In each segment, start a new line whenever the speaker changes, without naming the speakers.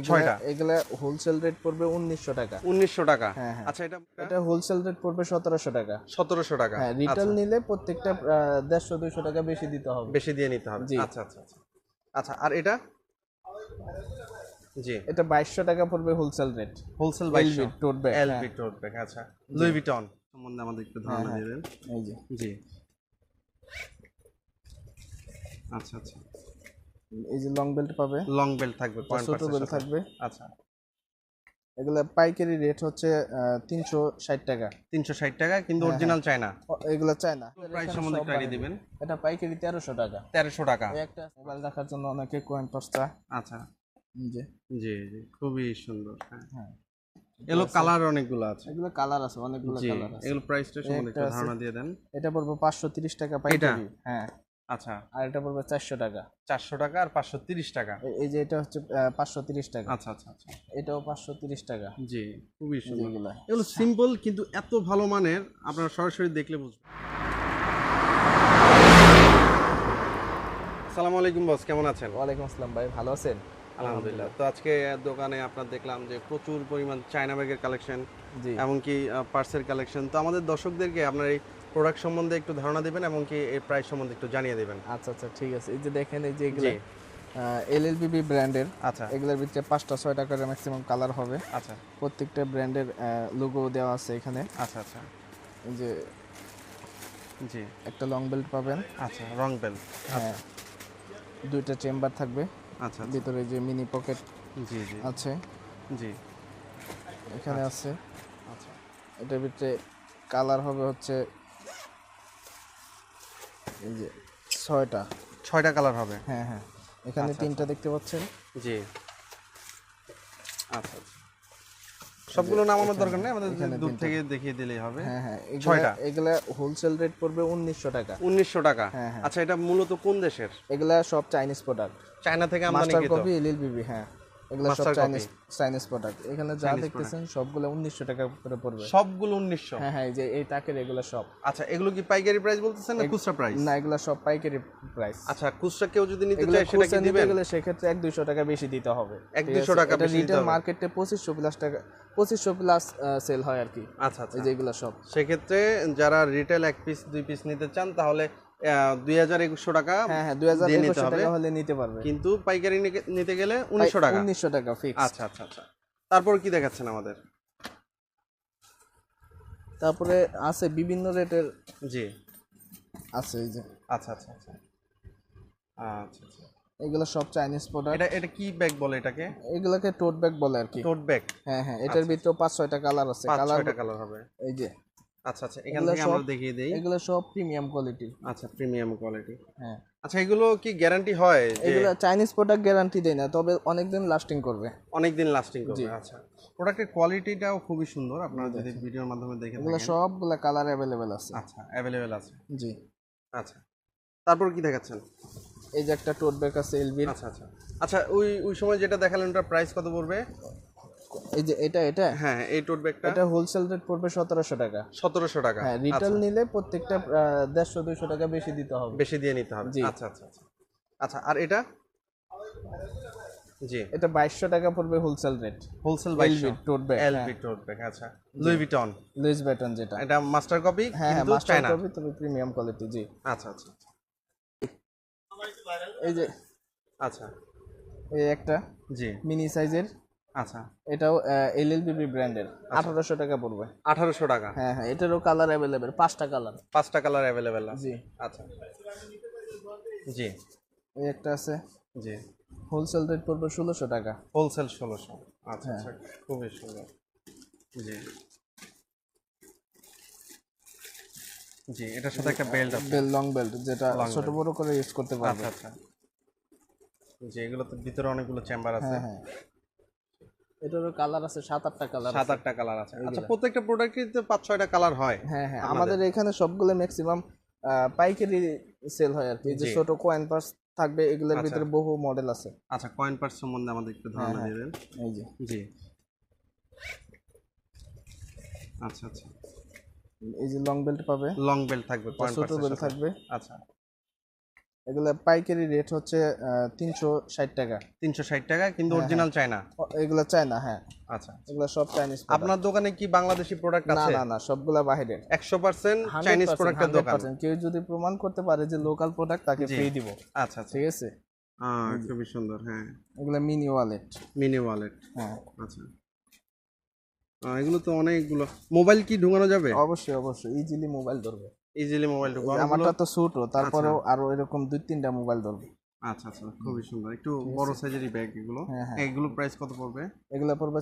এগুলা-
ছয়টা?
এগুলা হোলসেল রেট পড়বে উনিশশো টাকা।
উনিশশো টাকা।
হ্যাঁ, হ্যাঁ।
আচ্ছা এটা
এটা হোলসেল রেট পড়বে সতেরোশো টাকা।
সতেরোশো টাকা।
হ্যাঁ রিটেল নিলে প্রত্যেকটা দেড়শো দুইশো টাকা বেশি দিতে হবে।
বেশি দিয়ে নিতে হবে। আচ্ছা আচ্ছা আচ্ছা। আচ্ছা আর এটা? জি।
এটা বাইশশো টাকা পড়বে হোলসেল রেট
হোলসেল বাইশশো।
Tote bag
LB tote bag আচ্ছা। লুই ভিটন সম্বন্ধে আমাদের একটু ধারণা
হ্যাঁ,
দিবেন। জি। আচ্ছা আচ্ছা।
এই যে লং বেল্ট পাবে।
লং বেল্ট থাকবে পয়েন্ট
ছোট বেল্ট থাকবে।
আচ্ছা।
এগুলা পাইকারি রেট হচ্ছে তিনশো ষাট টাকা।
তিনশো ষাট টাকা
হ্যাঁ,
কিন্তু অরিজিনাল চায় না
ও, এগুলা চায় না
প্রাইস সম্বন্ধে একটু দিবেন।
এটা পাইকারি তেরোশো টাকা।
তেরোশো টাকা।
একটা মোবাইল রাখার জন্য অনেকে কয়েন পাঁচটা
আচ্ছা।
যে।
জি জি খুবই সুন্দর হ্যাঁ।
হ্যাঁ।
এগুলো কালার অনেকগুলো আছে।
এগুলো কালার আছে অনেকগুলো কালার আছে।
এগুলো প্রাইসটা সম্বন্ধে একটু ধারণা দিয়ে দেন।
এটা পড়বে পাঁচশো তিরিশ টাকা পাইকারি হ্যাঁ।
আচ্ছা।
আর এটা পড়বে চারশো টাকা।
চারশো টাকা আর পাঁচশো তিরিশ টাকা।
এই যে এটা হচ্ছে পাঁচশো তিরিশ টাকা।
আচ্ছা আচ্ছা আচ্ছা।
এটাও পাঁচশো তিরিশ টাকা।
জি খুবই সুন্দর। এগুলো। সিম্পল কিন্তু এত ভালো মানের আপনারা সরাসরি দেখলে বুঝবেন। আসসালামু আলাইকুম বস কেমন আছেন?
ওয়ালাইকুম আসসালাম ভাই ভালো আছেন?
আলহামদুলিল্লাহ। তো আজকে দোকানে আপনার দেখলাম যে প্রচুর পরিমাণ চায়না ব্যাগের কালেকশন
জি।
এমনকি পার্সের কালেকশন তো আমাদের দর্শকদেরকে আপনার এই প্রোডাক্ট সম্বন্ধে একটু ধারণা দেবেন এবং কি এই প্রাইস সম্বন্ধে একটু জানিয়ে দেবেন।
আচ্ছা আচ্ছা ঠিক আছে। এই যে দেখেন এই যে এগুলো
জি।
এল এল বিবি ব্র্যান্ডের
আচ্ছা।
এগুলোর ভিতরে পাঁচটা ছয়টা করে ম্যাক্সিমাম কালার হবে।
আচ্ছা।
প্রত্যেকটা ব্র্যান্ডের লোগো দেওয়া আছে এখানে।
আচ্ছা আচ্ছা।
এই যে
জি।
একটা লং বেল্ট পাবেন।
আচ্ছা রং বেল্ট
হ্যাঁ। দুইটা চেম্বার থাকবে।
আচ্ছা
ভিতরে যে মিনি পকেট
জি জি।
আছে।
জি।
এখানে আছে।
আচ্ছা।
এটার ভিতরে কালার হবে হচ্ছে এই যে ছয়টা।
ছয়টা কালার হবে?
হ্যাঁ হ্যাঁ। এখানে তিনটা দেখতে পাচ্ছেন।
জি। আচ্ছা আচ্ছা। সবগুলো নামানোর দরকার নেই? আমাদের দূর থেকে দেখিয়ে দিলেই হবে।
হ্যাঁ হ্যাঁ। এগুলা
ছয়টা?
এগুলা হোলসেল রেট পড়বে উনিশশো টাকা।
উনিশশো টাকা।
হ্যাঁ, হ্যাঁ।
আচ্ছা এটা মূলত কোন দেশের?
এগুলা সব চাইনিজ প্রোডাক্ট
চায়না থেকে আমদানিকৃত
কপি এল বিবি হ্যাঁ। এগুলা সব চাইনিজ চাইনিজ প্রোডাক্ট এখানে যা দেখতেছেন সবগুলো উনিশশো টাকা করে পড়বে।
সবগুলো উনিশশো?
হ্যাঁ হ্যাঁ এই যে এই তাকের এগুলো সব।
আচ্ছা এগুলো কি পাইকারি প্রাইস বলতেছেন না খুচরা প্রাইস
না এগুলো সব পাইকারি প্রাইস
আচ্ছা খুচরা কেউ যদি নিতে চায় সেটা কি দিবেন?
গেলে সেক্ষেত্রে এক দুইশো টাকা বেশি দিতে হবে।
এক
ঠিক
দুইশো
আছে?
টাকা
এটা
বেশি দিতে হবে।
মার্কেটে পঁচিশশো প্লাস টাকা পঁচিশশো প্লাস সেল হয় আর কি।
আচ্ছা আচ্ছা।
এই যে এগুলো সব।
সেক্ষেত্রে যারা রিটেল এক পিস দুই পিস নিতে চান তাহলে দুই হাজার একুশশো টাকা
হ্যাঁ হ্যাঁ দুই হাজার একুশশো টাকা হলে নিতে পারবে।
কিন্তু পাইকারি নিতে গেলে উনিশশো টাকা।
উনিশশো টাকা ফিক্স
আচ্ছা আচ্ছা আচ্ছা। তারপর কি দেখাচ্ছেন আমাদের?
তারপরে আছে বিভিন্ন রেটের।
জি।
আছে এই যে।
আচ্ছা আচ্ছা আচ্ছা। আচ্ছা আচ্ছা।
এগুলো সব চাইনিজ প্রোডাক্ট
এটা এটা কি ব্যাগ বলে এটাকে?
এগুলোকে টোট ব্যাগ বলে আর কি।
টোট ব্যাগ
হ্যাঁ হ্যাঁ এটার ভিতরে পাঁচ ছয়টা কালার আছে। কালার
কালার হবে।
এই যে।
আচ্ছা আচ্ছা এখান থেকে আমরা দেখিয়ে দেই।
এগুলো সব প্রিমিয়াম কোয়ালিটি
আচ্ছা প্রিমিয়াম কোয়ালিটি
হ্যাঁ।
আচ্ছা এগুলো কি গ্যারান্টি হয়
এগুলো চাইনিজ প্রোডাক্ট গ্যারান্টি দেয় না তবে অনেকদিন লাস্টিং করবে।
অনেক দিন লাস্টিং করবে আচ্ছা। প্রোডাক্টের কোয়ালিটিটাও খুবই সুন্দর আপনারা যদি ভিডিওর মাধ্যমে দেখে
এগুলো সবগুলো কালার অ্যাভেলেবেল আছে।
আচ্ছা অ্যাভেলেবেল আছে।
জি।
আচ্ছা তারপর কি দেখাচ্ছেন?
এই যে একটা টোট ব্যাগ আছে এলবির
আচ্ছা আচ্ছা। আচ্ছা ওই ওই সময় যেটা দেখালেন ওটার প্রাইস কত পড়বে?
এই যে এটা এটা?
হ্যাঁ এই টোট ব্যাগটা
এটা হোলসেল রেট পড়বে সতেরোশো টাকা।
সতেরোশো টাকা।
হ্যাঁ রিটেল নিলে প্রত্যেকটা দেড়শো দুইশো টাকা বেশি দিতে হবে।
বেশি দিয়ে নিতে হবে। আচ্ছা আচ্ছা আচ্ছা। আচ্ছা আর এটা? জি।
এটা বাইশশো টাকা পড়বে হোলসেল রেট
হোলসেল বাইশশো।
Tote bag
LB tote bag আচ্ছা। লুই ভিটন
লুইস ব্যাটন যেটা।
এটা মাস্টার কপি
হ্যাঁ হ্যাঁ
কিন্তু
মাস্টার কপি তবে প্রিমিয়াম কোয়ালিটি জি।
আচ্ছা আচ্ছা
এই যে
আচ্ছা।
এই একটা
জি।
মিনি সাইজের
আচ্ছা।
এটাও এল এল বিবি ব্র্যান্ডের আঠারোশো টাকা পড়বে।
আঠারোশো টাকা?
হ্যাঁ হ্যাঁ এটারও কালার অ্যাভেলেবেল পাঁচটা কালার
পাঁচটা কালার আছে
জি।
আচ্ছা। জি।
এই একটা আছে।
জি।
হোলসেল রেট পড়বে ষোলোশো টাকা।
হোলসেল ষোলোশো। আচ্ছা
হ্যাঁ।
আচ্ছা খুবই সুন্দর। জি। জি এটার সাথে একটা বেল্ট আছে।
বেল লং বেল্ট যেটা ছোট বড় করে ইউজ করতে পারবে।
আচ্ছা আচ্ছা। জি এগুলো তো ভিতরে অনেকগুলো চেম্বার আছে।
হ্যাঁ হ্যাঁ। এটারও কালার আছে সাত আটটা কালার
সাত আটটা কালার আছে আচ্ছা প্রত্যেকটা প্রোডাক্টই তো পাঁচ ছয়টা কালার হয়
হ্যাঁ হ্যাঁ আমাদের। এখানে সবগুলো ম্যাক্সিমাম পাইকারি সেল হয় আর কি যে ছোট কয়েন পার্স থাকবে এগুলোর ভিতরে বহু মডেল আছে।
আচ্ছা কয়েন পার্স সম্বন্ধে আমাদের একটু ধারণা
হ্যাঁ।
দিবেন
এই যে।
জি। আচ্ছা আচ্ছা।
এই যে লং বেল্ট পাবে।
লং বেল্ট থাকবে
ছোট বেল্ট থাকবে।
আচ্ছা।
এগুলা পাইকারি রেট হচ্ছে তিনশো ষাট টাকা।
তিনশো ষাট টাকা কিন্তু অরিজিনাল চায়না?
ও, এগুলা চায়না হ্যাঁ।
আচ্ছা
এগুলা সব চাইনিজ
আপনার দোকানে কি বাংলাদেশি প্রোডাক্ট আছে?
না না সবগুলা বাহিরের।
একশো পার্সেন্ট চাইনিজ প্রোডাক্টের দোকান।
কেউ যদি প্রমাণ করতে পারে যে লোকাল প্রোডাক্ট তাকে ফ্রি দিব।
আচ্ছা আচ্ছা।
ঠিক আছে?
খুবই সুন্দর হ্যাঁ।
এগুলা মিনি ওয়ালেট
মিনি ওয়ালেট
হ্যাঁ।
আচ্ছা। এগুলো তো অনেকগুলো। মোবাইল কি ঢোকানো যাবে?
অবশ্যই অবশ্যই। ইজিলি মোবাইল ধরবে।
ইজিলি মোবাইল ঢোকানো
আমারটা তো ছোট তারপরেও আরও এরকম দুই তিনটা মোবাইল ধরবে।
আচ্ছা আচ্ছা খুবই সুন্দর। একটু বড় সাইজেরই ব্যাগ এগুলো।
হ্যাঁ, হ্যাঁ।
এগুলো প্রাইস কত পড়বে?
এগুলা পড়বে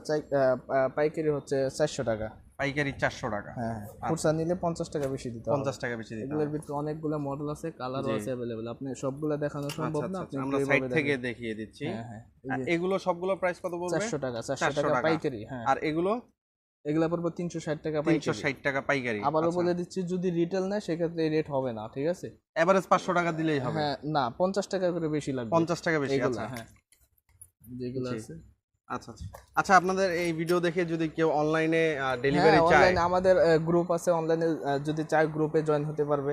পাইকারি হচ্ছে চারশো টাকা।
পাইকারি চারশো টাকা।
হ্যাঁ হ্যাঁ। খুচরা নিলে পঞ্চাশ টাকা বেশি দিতে হবে।
পঞ্চাশ টাকা বেশি দিতে হবে।
এগুলোর ভিতরে অনেকগুলো মডেল আছে কালারও আছে অ্যাভেলেবেল আপনি সবগুলো দেখানো সম্ভব
আচ্ছা
না
আচ্ছা
আপনি
আমরা সাইড থেকে দেখিয়ে দিচ্ছি।
হ্যাঁ
এগুলো সবগুলো প্রাইস কত পড়বে?
চারশো টাকা চারশো
400
টাকা
টাকা।
পাইকারি হ্যাঁ।
আর এগুলো?
এগুলা পড়বে তিনশো ষাট টাকা
তিনশো
পাইকারি
ষাট টাকা পাইকারি।
আবারও বলে দিচ্ছি যদি রিটেল নেয় সেক্ষেত্রে এই রেট হবে না ঠিক আছে?
এভারেজ পাঁচশো টাকা দিলেই হবে।
হ্যাঁ না পঞ্চাশ টাকা করে বেশি লাগবে।
পঞ্চাশ টাকা বেশি আচ্ছা।
হ্যাঁ। যেগুলো আছে।
আচ্ছা আচ্ছা। আচ্ছা আপনাদের এই ভিডিও দেখে যদি কেউ অনলাইনে ডেলিভারি
হ্যাঁ
চায়
আমাদের গ্রুপ আছে অনলাইনে যদি চায় গ্রুপে জয়েন হতে পারবে।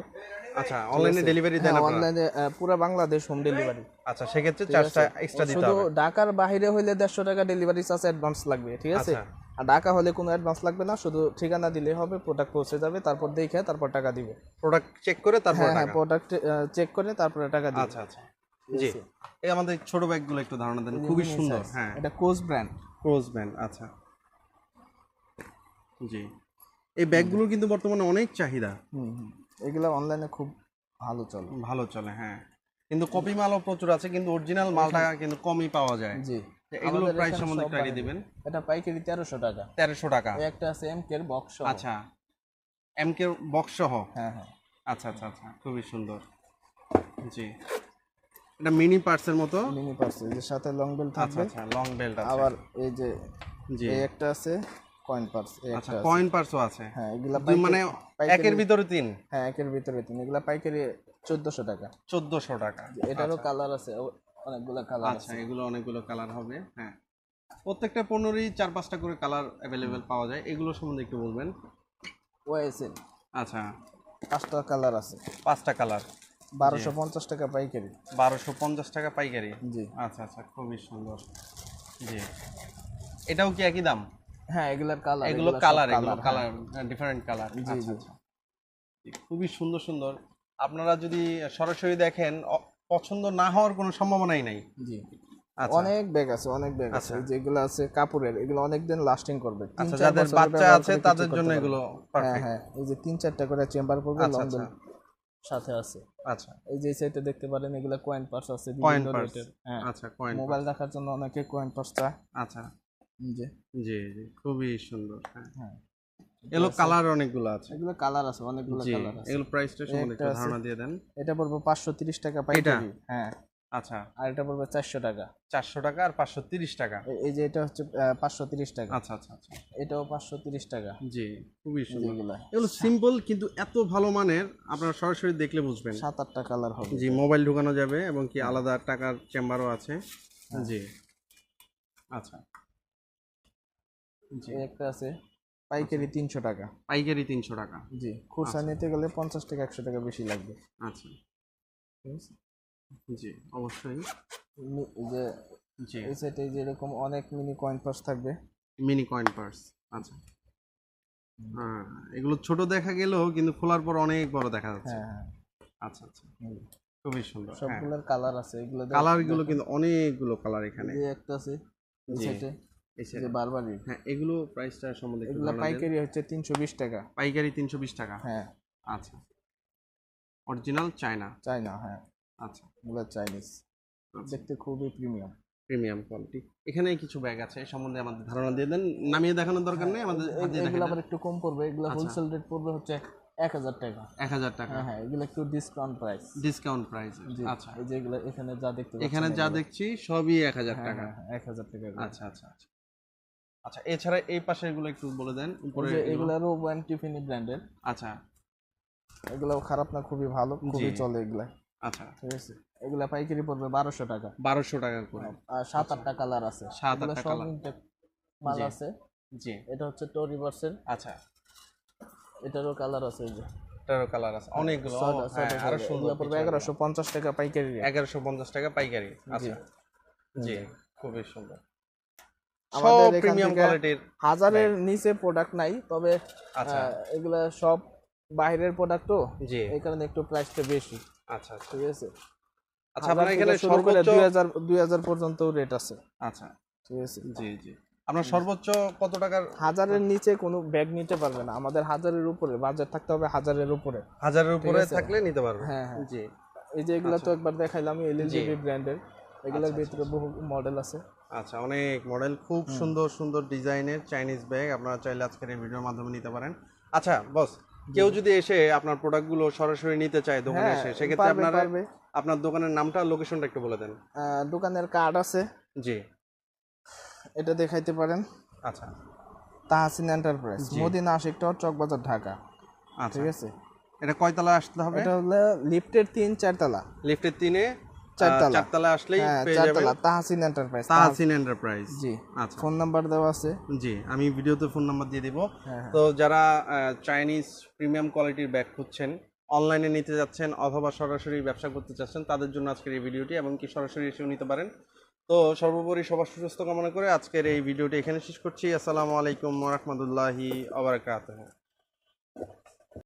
আচ্ছা অনলাইনে ডেলিভারি দেন
হ্যাঁ
আপনারা।
অনলাইনে পুরো বাংলাদেশ হোম ডেলিভারি
আচ্ছা সেক্ষেত্রে চার্জটা এক্সট্রা দিতে
শুধু ঢাকার বাইরে হইলে দেড়শো টাকা ডেলিভারি চার্জ অ্যাডভান্স লাগবে ঠিক আছে?
আচ্ছা।
আর ঢাকা হলে কোনো অ্যাডভান্স লাগবে না শুধু ঠিকানা দিলে হবে প্রোডাক্ট পৌঁছে যাবে তারপর দেখে তারপর টাকা দিবে।
প্রোডাক্ট চেক করে তারপর
হ্যাঁ হ্যাঁ প্রোডাক্ট চেক করে তারপরে টাকা দিবে।
আচ্ছা আচ্ছা। জি। এই আমাদের ছোট ব্যাগগুলো একটু ধারণা দেন খুবই সুন্দর হ্যাঁ।
এটা কোচ ব্র্যান্ড
ক্রোজ ব্যান্ড আচ্ছা। জি। এই ব্যাগগুলোর কিন্তু বর্তমানে অনেক চাহিদা।
হুম হুম। এগুলো অনলাইনে খুব ভালো চলে।
ভালো চলে হ্যাঁ। কিন্তু কপি মালও প্রচুর আছে কিন্তু অরিজিনাল মালটা কিন্তু কমই পাওয়া যায়।
জি।
এগুলো প্রাইস সম্বন্ধে একটু আইডিয়া দিবেন।
এটা পাইকারি তেরোশো টাকা।
তেরোশো টাকা।
এই একটা আছে এম কের বক্স
আচ্ছা। এম কে বক্স সহ?
হ্যাঁ হ্যাঁ।
আচ্ছা আচ্ছা আচ্ছা। খুবই সুন্দর। জি। এটা মিনি পার্টসের মতো?
মিনি পার্স এর সাথে লং বেল
আচ্ছা
থাকবে।
আচ্ছা লং বেল্ট আছে।
আবার এই যে
জি।
এই একটা আছে কয়েন পার্স
আচ্ছা
আছে।
কয়েন পার্সও আছে।
হ্যাঁ এগুলা
মানে একের ভিতরে তিন?
হ্যাঁ একের ভিতরে তিন। এগুলা পাইকারি চোদ্দশো টাকা।
চোদ্দশো টাকা।
এটারও কালার আছে। ও- অনেকগুলা কালার
আচ্ছা এগুলো অনেকগুলো কালার হবে হ্যাঁ। প্রত্যেকটা পণ্যরই চার পাঁচটা করে কালার অ্যাভেলেবেল পাওয়া যায় এগুলো সম্বন্ধে একটু বলবেন।
ওএসএল।
আচ্ছা।
পাঁচটা কালার আছে।
পাঁচটা কালার
বারোশো পঞ্চাশ টাকা পাইকারি।
বারোশো পঞ্চাশ টাকা পাইকারি?
জি।
আচ্ছা আচ্ছা খুবই সুন্দর। জি। এটাও কি একই দাম?
হ্যাঁ এগুলার কালার
এগুলো কালার এগুলো। কালার ডিফারেন্ট কালার আচ্ছা আচ্ছা। খুবই সুন্দর সুন্দর। আপনারা যদি সরাসরি দেখেন পছন্দ না হওয়ার কোনো সম্ভাবনাই নাই।
জি।
আচ্ছা।
অনেক ব্যাগ আছে অনেক ব্যাগ আছে। যেগুলো আছে কাপড়ের এগুলো অনেক দিন লাস্টিং করবে
আচ্ছা যাদের বাচ্চা আছে তাদের জন্য এগুলো
হ্যাঁ
পারফেক্ট
হ্যাঁ এই যে তিন চারটা করে চেম্বার করবে
আচ্ছা, আচ্ছা।
সাথে আছে।
আচ্ছা।
এই যে সাইডে দেখতে পারেন এগুলো কয়েন পার্স আছে
কয়েন
বিভিন্ন
পার্স
রেটের হ্যাঁ
আচ্ছা কয়েন
মোবাইল রাখার জন্য অনেকে কয়েন পার্স চায়।
আচ্ছা।
যে
জি জি খুবই সুন্দর। হ্যাঁ।
হ্যাঁ।
এগুলো কালার অনেকগুলো আছে।
এগুলো কালার আছে অনেকগুলো কালার আছে।
এগুলো প্রাইসটা সম্বন্ধে
একটা
ধারণা দিয়ে দেন।
এটা পড়বে পাঁচশো তিরিশ টাকা পাইকারি। হ্যাঁ।
আচ্ছা।
আর এটা পড়বে চারশো টাকা।
চারশো টাকা আর পাঁচশো তিরিশ টাকা?
এই যে এটা হচ্ছে পাঁচশো তিরিশ টাকা।
আচ্ছা আচ্ছা আচ্ছা।
এটাও পাঁচশো তিরিশ টাকা।
জি খুবই সুন্দর। এগুলো সিম্পল কিন্তু এত ভালো মানের আপনারা সরাসরি দেখলে বুঝবেন।
সাত আটটা কালার হবে।
জি মোবাইল ঢোকানো যাবে এবং কি আলাদা টাকার চেম্বারও আছে। জি। আচ্ছা। জি।
একটা আছে। পাইকারি তিনশো টাকা।
পাইকারি তিনশো টাকা।
জি খুচরা নিতে গেলে পঞ্চাশ টাকা একশো টাকা বেশি লাগবে।
আচ্ছা। জি অবশ্যই।
যে
জি।
এই সাইডে যে এরকম অনেক মিনি কয়েন পার্স থাকবে।
মিনি কয়েন পার্স আচ্ছা। হ্যাঁ এগুলো ছোট দেখা গেলেও কিন্তু খোলার পর অনেক বড় দেখা যাচ্ছে।
হ্যাঁ হ্যাঁ।
আচ্ছা আচ্ছা। খুবই সুন্দর
সবগুলোর কালার আছে এগুলো
কালারগুলো কিন্তু অনেকগুলো কালার এখানে।
এই একটা আছে এই
জি। Set-
বারবারই
হ্যাঁ এগুলো প্রাইসটা সম্বন্ধে
এগুলো পাইকারি হচ্ছে তিনশো বিশ টাকা।
পাইকারি তিনশো বিশ টাকা?
হ্যাঁ।
আচ্ছা। অরিজিনাল চায়না
চাইনা হ্যাঁ।
আচ্ছা।
এগুলো চাইনিজ
আচ্ছা।
দেখতে খুবই প্রিমিয়াম
প্রিমিয়াম কোয়ালিটি এখানে কিছু ব্যাগ আছে সম্বন্ধে আমাদের ধারণা দিয়ে দেন। নামিয়ে দেখানোর দরকার নেই আমাদের হাত
এগুলো আবার একটু কম পড়বে এগুলো
আচ্ছা।
হোলসেল রেট পড়বে হচ্ছে এক হাজার টাকা।
এক হাজার টাকা।
হ্যাঁ হ্যাঁ এগুলো একটু ডিসকাউন্ট প্রাইস
ডিসকাউন্ট প্রাইস আচ্ছা।
এই যে এগুলো এখানে যা দেখতে
এখানে যা দেখছি সবই এক হাজার
হ্যাঁ,
টাকা।
হ্যাঁ, হ্যাঁ, এক হাজার টাকা
আচ্ছা আচ্ছা আচ্ছা। আচ্ছা এছাড়া এই পাশে এগুলো একটু বলে দেন উপরে
এগুলারও ওয়ান টিফিনি ব্র্যান্ডের
আচ্ছা।
এগুলো খারাপ না খুবই ভালো খুবই চলে এগুলা।
আচ্ছা।
ঠিক আছে? এগুলা পাইকারি পড়বে বারোশো টাকা।
বারোশো টাকা করে।
আর সাত আটটা কালার আছে।
সাত আটটা
intake মাল। আছে।
জি।
এটা হচ্ছে টোরি ভার্সেল
আচ্ছা।
এটারও কালার আছে এই যে।
তেরো কালার আছে। অনেকগুলো। ও, হ্যাঁ, আরও সুন্দর
পড়বে এগারোশো পঞ্চাশ টাকা পাইকারি।
এগারোশো পঞ্চাশ টাকা পাইকারি। আচ্ছা। জি। খুবই সুন্দর। সব প্রিমিয়াম কোয়ালিটির
হাজারের নিচে প্রোডাক্ট নাই তবে
আচ্ছা।
এগুলা সব বাইরের প্রোডাক্ট তো
জি।
এই কারণে একটু প্রাইসটা বেশি।
আচ্ছা আচ্ছা।
ঠিক আছে?
আচ্ছা আপনার এখানে সর্বোচ্চ
দুই হাজার দুই হাজার পর্যন্ত রেট আছে।
আচ্ছা।
ঠিক আছে?
জি জি। আপনার সর্বোচ্চ কত টাকার
হাজারের নিচে কোনো ব্যাগ নিতে পারবে না। আমাদের হাজারের উপরে বাজার থাকতে হবে হাজারের উপরে।
হাজারের উপরে থাকলে নিতে পারবে।
হ্যাঁ হ্যাঁ।
জি।
এই যে এগুলা তো একবার দেখাইলাম এলএলজিবি ব্র্যান্ডের এগুলোর
আচ্ছা,
ভিতরে বহু মডেল আছে।
আচ্ছা অনেক মডেল খুব সুন্দর সুন্দর ডিজাইনের চাইনিজ ব্যাগ আপনারা চাইলে আজকের এই ভিডিওর মাধ্যমে নিতে পারেন। আচ্ছা বস কেউ যদি এসে আপনার প্রোডাক্টগুলো সরাসরি নিতে চায় দোকানে
হ্যাঁ
এসে সেক্ষেত্রে আপনারা আপনার দোকানের নামটা লোকেশনটা একটু বলে দেন।
দোকানের কার্ড আছে।
জি।
এটা দেখাইতে পারেন।
আচ্ছা।
Tahasin enterprise Madina Ashiq tower Chakbazar Dhaka.
আচ্ছা।
ঠিক আছে?
এটা কয়তলা আসতে হবে?
এটা হলো লিফটের তিন চারতলা।
লিফটের তিনে?
চারতলা।
আহ, চারতলা আসলেই
হ্যাঁ
পেয়ে যাবেন
চারতলা তাহাসিন এন্টারপ্রাইজ
তাহসিন এন্টারপ্রাইজ
জি
আচ্ছা।
ফোন নাম্বার দেওয়া আছে।
জি আমি ভিডিওতে ফোন নাম্বার দিয়ে দিব।
হ্যাঁ, হ্যাঁ।
তো যারা চাইনিজ প্রিমিয়াম কোয়ালিটির ব্যাগ খুঁজছেন অনলাইনে নিতে যাচ্ছেন অথবা সরাসরি ব্যবসা করতে চাচ্ছেন তাদের জন্য আজকের এই ভিডিওটি এবং কি সরাসরি এসেও নিতে পারেন। তো সর্বোপরি সবার সুস্বাস্থ্য কামনা করে আজকের এই ভিডিওটি এখানে শেষ করছি। আসসালামু আলাইকুম রহমতুল্লাহি